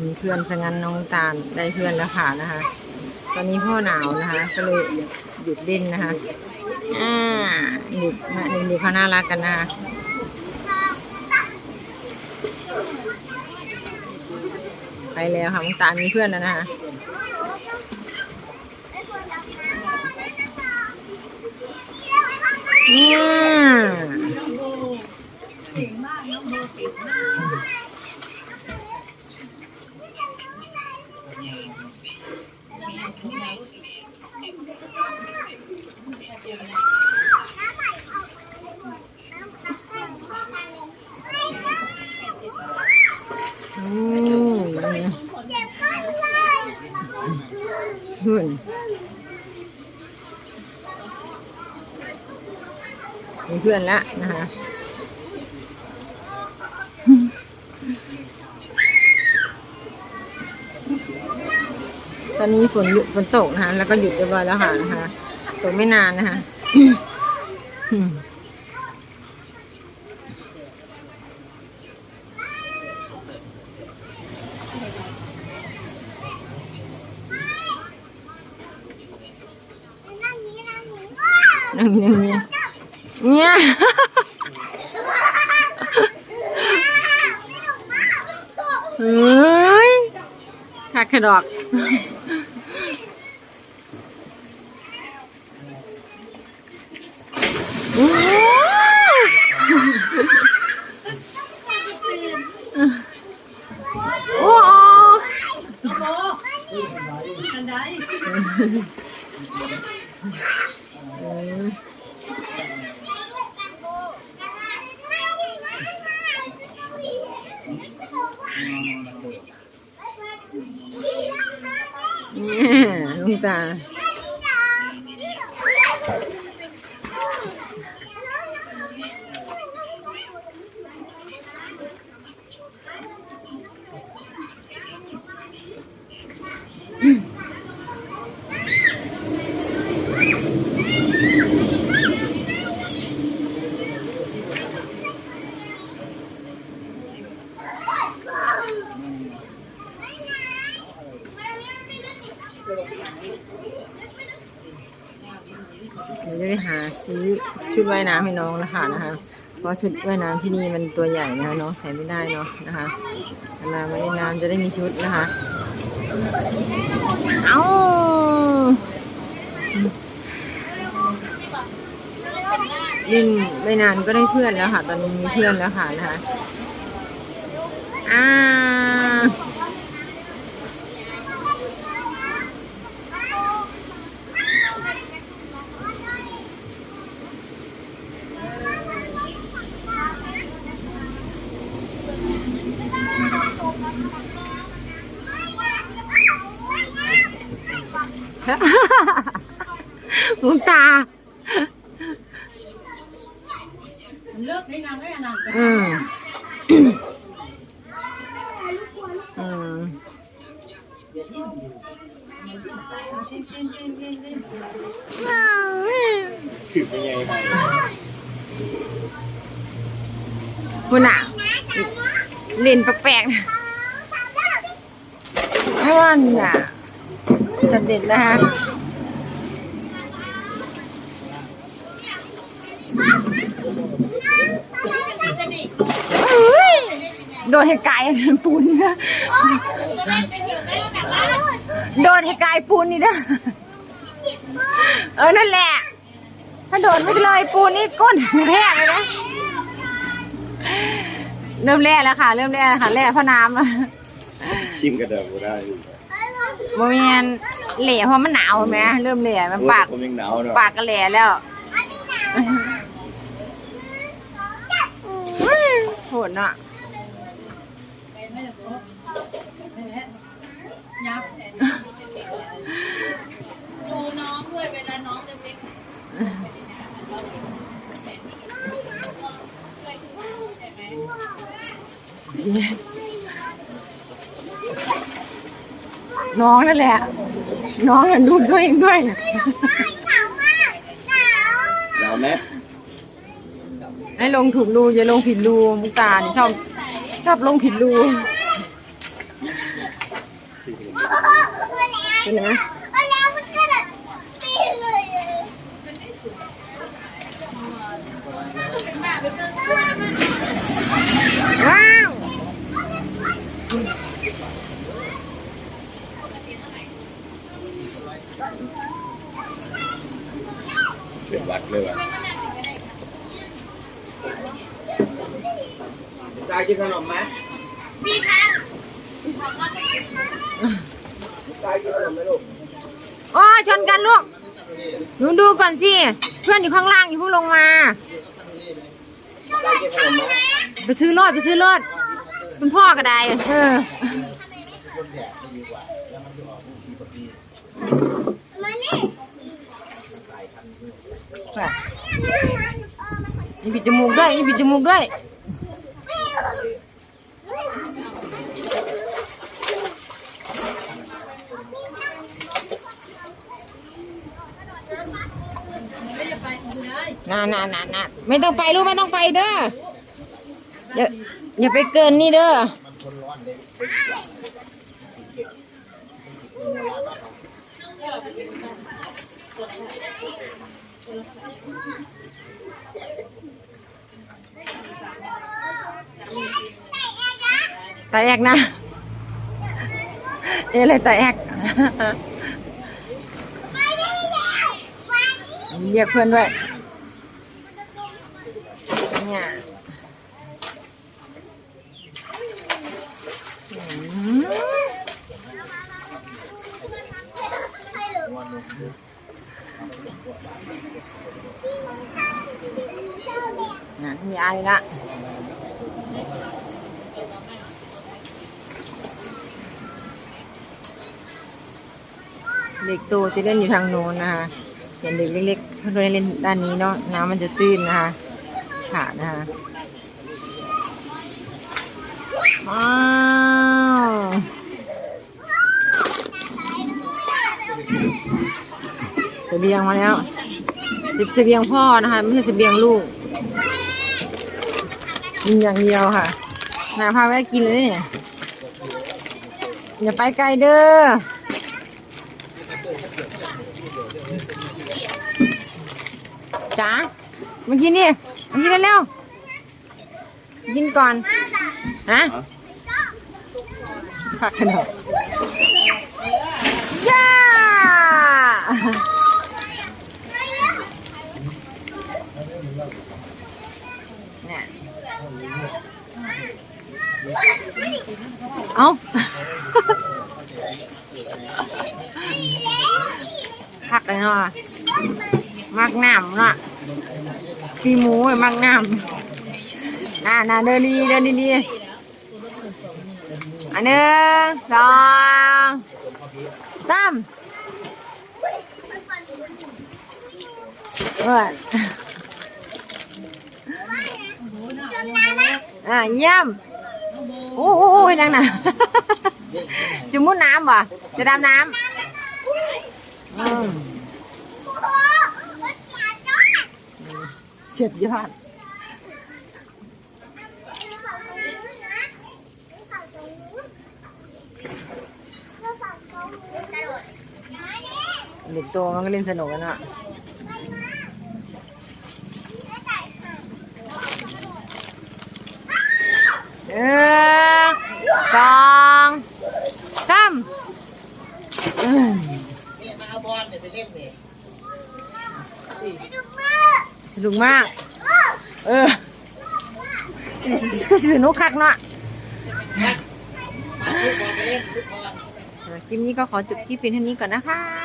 มีเพื่อนสงันน้องตาลได้เพื่อนแล้วค่ะนะคะ ตอนนี้พ่อหนาวนะคะ ก็เลยหยุดเล่นนะคะอ่าหยุดนะเด็กๆเขาน่ารักกันนะคะไปแล้วค่ะน้องตาลมีเพื่อนแล้วนะคะเนี่ หุ่นมีเพื่อนละนะคะตอนนี้ฝนหยุดฝนตกนะคะแล้วก็หยุดเรียบร้อยแล้วค่ะนะคะตกไม่นานนะคะ นั่งนี่นั่งนี่เนี่ยเฮ้ยคักขดอกอืโอ้ เนี่ เดี๋ยวจะได้หาซื้อชุดว่ายน้ำให้น้องแล้วค่ะนะคะ เพราะชุดว่ายน้ำที่นี่มันตัวใหญ่นะคะน้องใส่ไม่ได้เนาะนะคะเวลาว่ายน้ำจะได้มีชุดนะคะ เอาเล่นไม่นานก็ได้เพื่อนแล้วค่ะ ตอนนี้มีเพื่อนแล้วค่ะนะคะอ่า มุงตา เลิกได้นำได้อันนั้นอืมอืมถือเป็นไงไปคุณอะเล่นแปลกๆนะม่วันอะจะเด็ดนะคะเฮ้ย โดนให้กายปูนนี่นะโดนให้กายปูนนี่นะเออนั่นแหละถ้าโดนไม่เลยปูนนี่ก้นแพ้เลยนะเริ่มแร่แล้วค่ะ เริ่มแร่แล้วค่ะแร่พระน้ำอะชิมกระเดาได้โมเมนเหล่เพราะมันหนาวไหมเริ่มเหล่มันปากผมยังหนาวเนาะปากก็แหล่แล้วโหดเนาะ ดูน้องด้วยเวลาน้องเล็ก น้องนั่นแหละ น้องอะดูด้วยเองด้วยหนาวไหมให้ลงถูกรูอย่าลงผิดรูมุกตาเนี่ยชอบชอบลงผิดรูๆเป็นไงว้าว เป็นวัดเลยว่ะตากินขนมไหม พี่คะตากินขนมไหมลูกโอ้ยชนกันลูกหนูดูก่อนสิ เพื่อนอยู่ข้างล่างอยู่เพิ่งลงมาตากินขนมไหมไปซื้อรถไปซื้อรถคุณพ่อก็ได้เออแบบนี่ปิดจมูกด้วยนี่ปิดจมูกด้วย น่าน่าน่าน่าไม่ต้องไปลูกไม่ต้องไปเด้ออย่าอย่าไปเกินนี่เด้อตาแอกนะ เอะเลยตาแอกเรียกเพื่อนด้วย เนี่ยอืมน่ะมีไอละเด็กโตจะเล่นอยู่ทางโน้นนะคะส่วนเด็กเล็กๆเขาจะเล่นด้านนี้เนาะน้ำมันจะตื้นนะคะ ขานะคะว้าวเสบียงมาแล้วสิบเสบียงพ่อนะคะ ไม่ใช่เสบียงลูกกินอย่างเดียวค่ะนาพาแม่กินเลยเนี่ยอย่าไปไกลเด้อจ๋า มากินดิมากินเร็วๆกินก่อน ฮะผักขนมย่าเนี่ยเอาผักเลยเนาะมักน้ำเนาะ พี่หมูไอ้มักน้ำน่าน่าเดินดีๆเดินดีๆอันหนึ่งสองสามเอออะเยี่ยมโอ้โหยังน่ะจะมุดน้ำบ่จะดำน้ำ เจ็บยอดเด็กโตมันก็เล่นสนุกกันอะเออสองสามอืม สนุกมาก เออก็สนุกคักเนาะคลิปนี้ก็ขอจบคลิปเป็นเท่านี้ก่อนนะคะ